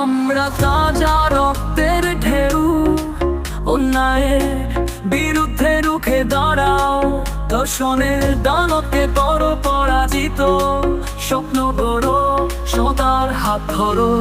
আমরা তাজা রক্তের ঢেউ, অন্যায়ের বিরুদ্ধে রুখে দাঁড়াও। দর্শনের দানকে বড় পরাজিত, স্বপ্ন গড়ো সদার হাত ধরো।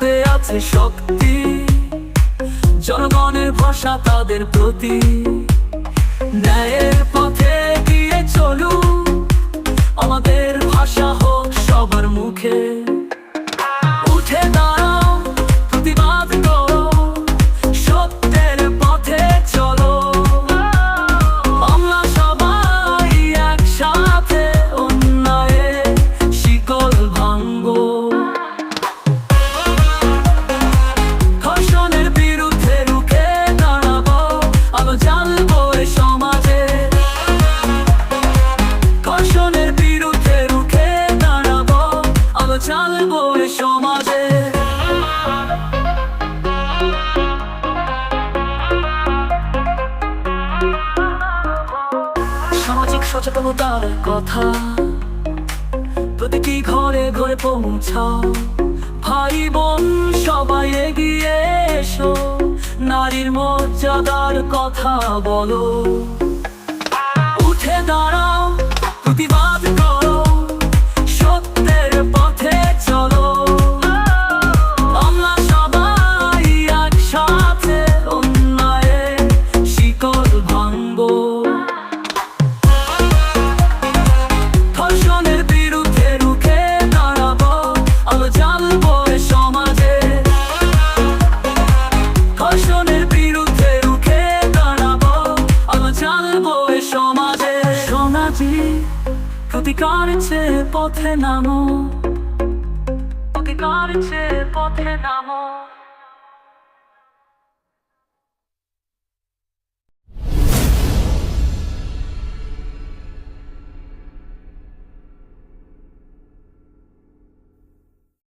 হাতে আছে শক্তি। জনগণের ভাষা তাদের প্রতি। সামাজিক সচেতনতার কথা। প্রতিটি ঘরে ঘরে পৌঁছাও। ভাই বোন, সবাই এগিয়ে এসো। নারীর মর্যাদার কথা বলো। জ্বালবো এ সমাজে। সোনাজি প্রতিকার চেয়ে পথে নামো। প্রতিকার চেয়ে পথে নামো।